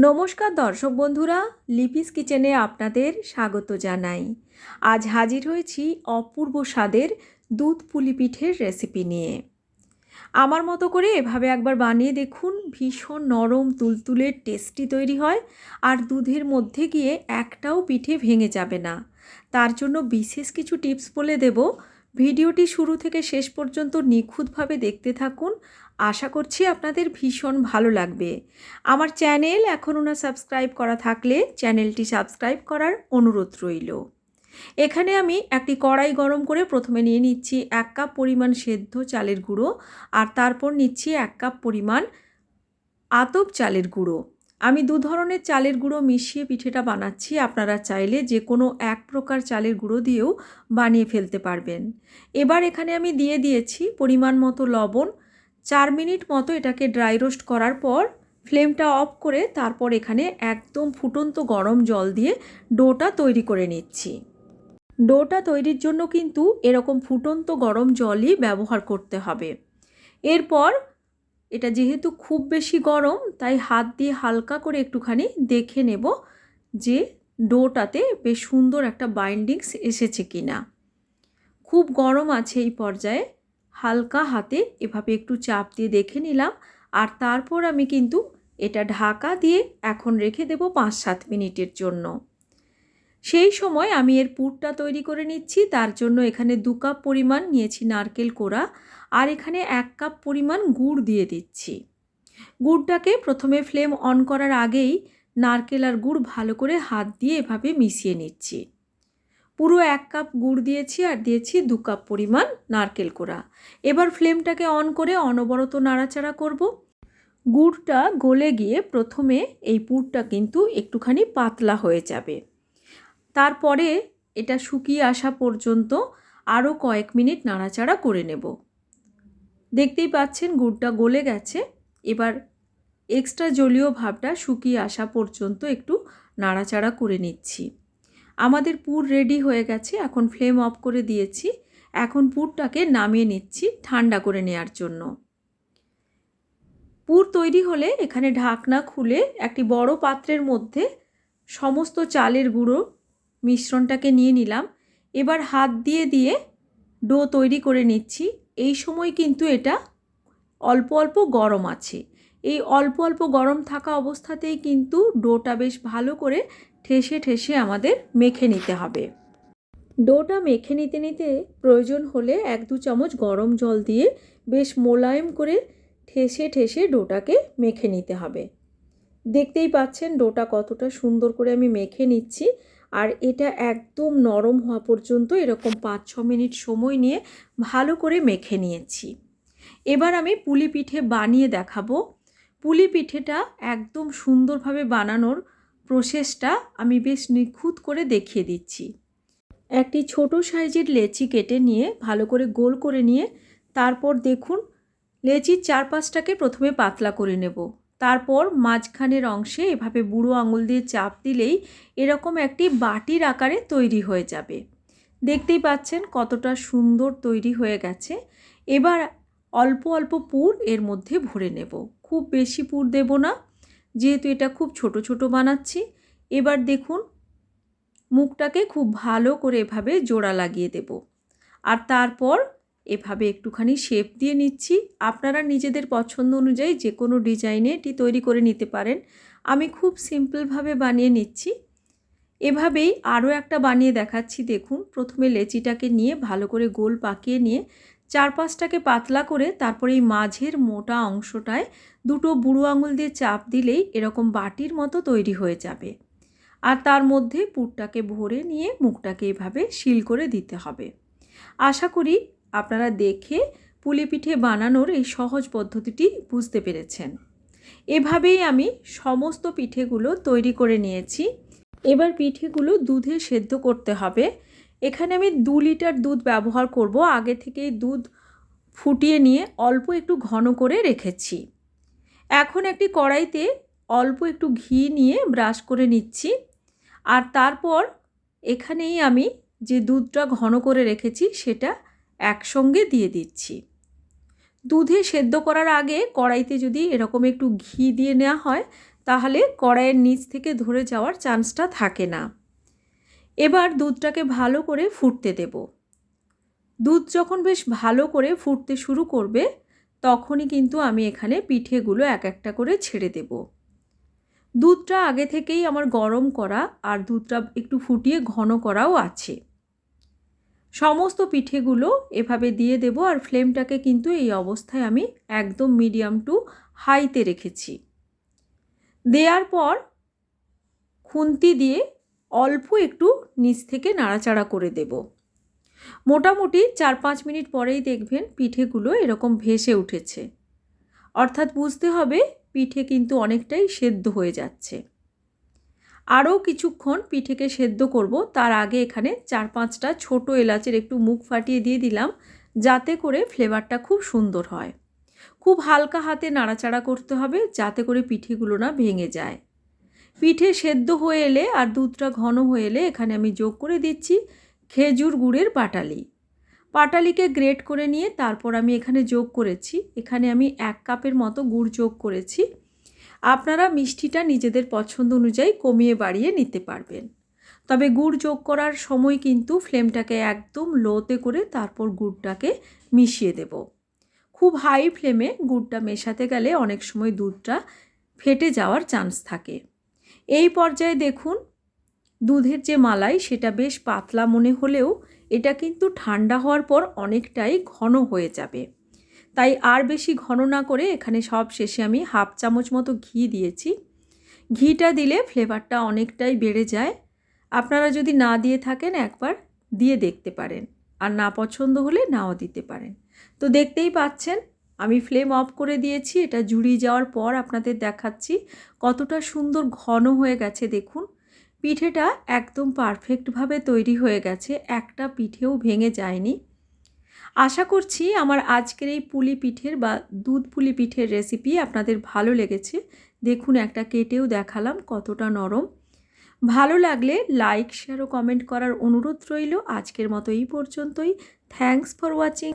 নমস্কার দর্শক বন্ধুরা, লিপিস কিচেনে আপনাদের স্বাগত জানাই। আজ হাজির হয়েছি অপূর্ব স্বাদের দুধ পুলি পিঠের রেসিপি নিয়ে। আমার মতো করে এভাবে একবার বানিয়ে দেখুন, ভীষণ নরম তুলতুলের টেস্টি তৈরি হয় আর দুধের মধ্যে গিয়ে একটাও পিঠে ভেঙে যাবে না। তার জন্য বিশেষ কিছু টিপস বলে দেব। ভিডিওটি শুরু থেকে শেষ পর্যন্ত নিখুঁতভাবে দেখতে থাকুন। আশা করছি আপনাদের ভীষণ ভালো লাগবে। আমার চ্যানেল এখনও না সাবস্ক্রাইব করা থাকলে চ্যানেলটি সাবস্ক্রাইব করার অনুরোধ রইল। এখানে আমি একটি কড়াই গরম করে প্রথমে নিয়ে নিচ্ছি এক কাপ পরিমাণ সেদ্ধ চালের গুঁড়ো আর তারপর নিচ্ছি এক কাপ পরিমাণ আতপ চালের গুঁড়ো। আমি দু ধরনের চালের গুঁড়ো মিশিয়ে পিঠেটা বানাচ্ছি। আপনারা চাইলে যে কোনো এক প্রকার চালের গুঁড়ো দিয়েও বানিয়ে ফেলতে পারবেন। এবার এখানে আমি দিয়ে দিয়েছি পরিমাণ মতো লবণ। চার মিনিট মতো এটাকে ড্রাই রোস্ট করার পর ফ্লেমটা অফ করে তারপর এখানে একদম ফুটন্ত গরম জল দিয়ে ডোটা তৈরি করে নিচ্ছি। ডোটা তৈরির জন্য কিন্তু এরকম ফুটন্ত গরম জলই ব্যবহার করতে হবে। এরপর এটা যেহেতু খুব বেশি গরম, তাই হাত দিয়ে হালকা করে একটুখানি দেখে নেব যে ডোটাতে বেশ সুন্দর একটা বাইন্ডিংস এসেছে কি না খুব গরম আছে এই পর্যায়ে, হালকা হাতে এভাবে একটু চাপ দিয়ে দেখে নিলাম, আর তারপর আমি কিন্তু এটা ঢাকা দিয়ে এখন রেখে দেব পাঁচ সাত মিনিটের জন্য। সেই সময় আমি এর পুরটা তৈরি করে নিচ্ছি। তার জন্য এখানে দু কাপ পরিমাণ নিয়েছি নারকেল কোড়া আর এখানে এক কাপ পরিমাণ গুড় দিয়ে দিচ্ছি। গুড়টাকে প্রথমে ফ্লেম অন করার আগেই নারকেল আর গুড় ভালো করে হাত দিয়ে এভাবে মিশিয়ে নিচ্ছি। পুরো এক কাপ গুড় দিয়েছি আর দিয়েছি দু কাপ পরিমাণ নারকেল কোড়া। এবার ফ্লেমটাকে অন করে অনবরত নাড়াচাড়া করব। গুড়টা গলে গিয়ে প্রথমে এই পুরটা কিন্তু একটুখানি পাতলা হয়ে যাবে। তারপরে এটা শুকিয়ে আসা পর্যন্ত আরও কয়েক মিনিট নাড়াচাড়া করে নেব। দেখতেই পাচ্ছেন গুড়টা গলে গেছে। এবার এক্সট্রা জলীয় ভাবটা শুকিয়ে আসা পর্যন্ত একটু নাড়াচাড়া করে নিচ্ছি। আমাদের পুর রেডি হয়ে গেছে, এখন ফ্লেম অফ করে দিয়েছি। এখন পুরটাকে নামিয়ে নিচ্ছি ঠান্ডা করে নেওয়ার জন্য। পুর তৈরি হলে এখানে ঢাকনা খুলে একটি বড় পাত্রের মধ্যে সমস্ত চালের গুঁড়ো মিশ্রণটাকে নিয়ে নিলাম। এবার হাত দিয়ে দিয়ে ডো তৈরি করে নিচ্ছি। এই সময় কিন্তু এটা অল্প অল্প গরম আছে। এই অল্প অল্প গরম থাকা অবস্থাতেই কিন্তু ডোটা বেশ ভালো করে ঠেসে ঠেসে আমাদের মেখে নিতে হবে। ডোটা মেখে নিতে নিতে প্রয়োজন হলে এক দু চামচ গরম জল দিয়ে বেশ মোলায়েম করে ঠেসে ঠেসে ডোটাকে মেখে নিতে হবে। দেখতেই পাচ্ছেন ডোটা কতটা সুন্দর করে আমি মেখে নিচ্ছি। আর এটা একদম নরম হওয়া পর্যন্ত এরকম পাঁচ, ছ মিনিট সময় নিয়ে ভালো করে মেখে নিয়েছি। এবার আমি পুলি পিঠে বানিয়ে দেখাবো। পুলি পিঠেটা একদম সুন্দরভাবে বানানোর প্রসেসটা আমি বেশ নিখুঁত করে দেখিয়ে দিচ্ছি। একটি ছোট সাইজের লেচি কেটে নিয়ে ভালো করে গোল করে নিয়ে তারপর দেখুন, লেচির চারপাশটাকে প্রথমে পাতলা করে নেব। তারপর মাঝখানের অংশে এভাবে বুড়ো আঙুল দিয়ে চাপ দিলেই এরকম একটি বাটির আকারে তৈরি হয়ে যাবে। দেখতেই পাচ্ছেন কতটা সুন্দর তৈরি হয়ে গেছে। এবার অল্প অল্প পুর এর মধ্যে ভরে নেব। খুব বেশি পুর দেব না, যেহেতু এটা খুব ছোট ছোট বানাচ্ছি। এবার দেখুন, মুখটাকে খুব ভালো করে এভাবে জোড়া লাগিয়ে দেব। আর তারপর এভাবে একটুখানি শেপ দিয়ে নিচ্ছি। আপনারা নিজেদের পছন্দ অনুযায়ী যে কোনো ডিজাইনে এটি তৈরি করে নিতে পারেন। আমি খুব সিম্পলভাবে বানিয়ে নিচ্ছি। এভাবেই আরও একটা বানিয়ে দেখাচ্ছি, দেখুন। প্রথমে লেচিটাকে নিয়ে ভালো করে গোল পাকিয়ে নিয়ে চারপাশটাকে পাতলা করে তারপরে এই মাঝের মোটা অংশটায় দুটো বুড়ো আঙুল দিয়ে চাপ দিলেই এরকম বাটির মতো তৈরি হয়ে যাবে। আর তার মধ্যে পুরটাকে ভরে নিয়ে মুখটাকে এভাবে শিল করে দিতে হবে। আশা করি আপনারা দেখে পুলি পিঠে বানানোর এই সহজ পদ্ধতিটি বুঝতে পেরেছেন। এভাবেই আমি সমস্ত পিঠেগুলো তৈরি করে নিয়েছি। এবার পিঠেগুলো দুধে সেদ্ধ করতে হবে। এখানে আমি দু লিটার দুধ ব্যবহার করব। আগে থেকেই দুধ ফুটিয়ে নিয়ে অল্প একটু ঘন করে রেখেছি। এখন একটি কড়াইতে অল্প একটু ঘি নিয়ে ব্রাশ করে নিচ্ছি। আর তারপর এখানেই আমি যে দুধটা ঘন করে রেখেছি সেটা একসঙ্গে দিয়ে দিচ্ছি। দুধে সেদ্ধ করার আগে কড়াইতে যদি এরকম একটু ঘি দিয়ে নেওয়া হয়, তাহলে কড়াইয়ের নিচ থেকে ধরে যাওয়ার চান্সটা থাকে না। এবার দুধটাকে ভালো করে ফুটতে দেব। দুধ যখন বেশ ভালো করে ফুটতে শুরু করবে, তখনই কিন্তু আমি এখানে পিঠেগুলো এক একটা করে ছেড়ে দেব। দুধটা আগে থেকেই আমার গরম করা আর দুধটা একটু ফুটিয়ে ঘন করাও আছে। সমস্ত পিঠেগুলো এভাবে দিয়ে দেব আর ফ্লেমটাকে কিন্তু এই অবস্থায় আমি একদম মিডিয়াম টু হাইতে রেখেছি। দেওয়ার পর খুন্তি দিয়ে অল্প একটু নিচ থেকে নাড়াচাড়া করে দেব। মোটামুটি চার পাঁচ মিনিট পরেই দেখবেন পিঠেগুলো এরকম ভেসে উঠেছে। অর্থাৎ বুঝতে হবে পিঠে কিন্তু অনেকটাই সেদ্ধ হয়ে যাচ্ছে। আরও কিছুক্ষণ পিঠেকে সেদ্ধ করব। তার আগে এখানে চার পাঁচটা ছোট এলাচের একটু মুখ ফাটিয়ে দিয়ে দিলাম, যাতে করে ফ্লেভারটা খুব সুন্দর হয়। খুব হালকা হাতে নাড়াচাড়া করতে হবে, যাতে করে পিঠেগুলো না ভেঙে যায়। পিঠে সেদ্ধ হয়ে এলে আর দুধটা ঘন হয়ে এলে এখানে আমি যোগ করে দিচ্ছি খেজুর গুড়ের পাটালি। পাটালিকে গ্রেট করে নিয়ে তারপর আমি এখানে যোগ করেছি। এখানে আমি এক কাপের মতো গুড় যোগ করেছি। আপনারা মিষ্টিটা নিজেদের পছন্দ অনুযায়ী কমিয়ে বাড়িয়ে নিতে পারবেন। তবে গুড় যোগ করার সময় কিন্তু ফ্লেমটাকে একদম লোতে করে তারপর গুড়টাকে মিশিয়ে দেব। খুব হাই ফ্লেমে গুড়টা মেশাতে গেলে অনেক সময় দুধটা ফেটে যাওয়ার চান্স থাকে। এই পর্যায়ে দেখুন, দুধের যে মালাই সেটা বেশ পাতলা মনে হলেও এটা কিন্তু ঠান্ডা হওয়ার পর অনেকটাই ঘন হয়ে যাবে। তাই আর বেশি ঘন না করে এখানে সব শেষে আমি হাফ চামচ মতো ঘি দিয়েছি। ঘিটা দিলে ফ্লেভারটা অনেকটাই বেড়ে যায়। আপনারা যদি না দিয়ে থাকেন একবার, দিয়ে দেখতে পারেন। আর না পছন্দ হলে নাও দিতে পারেন। তো দেখতেই পাচ্ছেন, আমি ফ্লেম অফ করে দিয়েছি। এটা জুড়িয়ে যাওয়ার পর আপনাদের দেখাচ্ছি কতটা সুন্দর ঘন হয়ে গেছে, দেখুন। পিঠেটা একদম পারফেক্টভাবে তৈরি হয়ে গেছে। একটা পিঠেও ভেঙে যায়নি। আশা করছি আমার আজকের এই পুলি পিঠের বা দুধ পুলি পিঠের রেসিপি আপনাদের ভালো লেগেছে। দেখুন, একটা কেটেও দেখালাম কতটা নরম। ভালো লাগলে লাইক শেয়ার ও কমেন্ট করার অনুরোধ রইল। আজকের মতো এই পর্যন্তই। Thanks for watching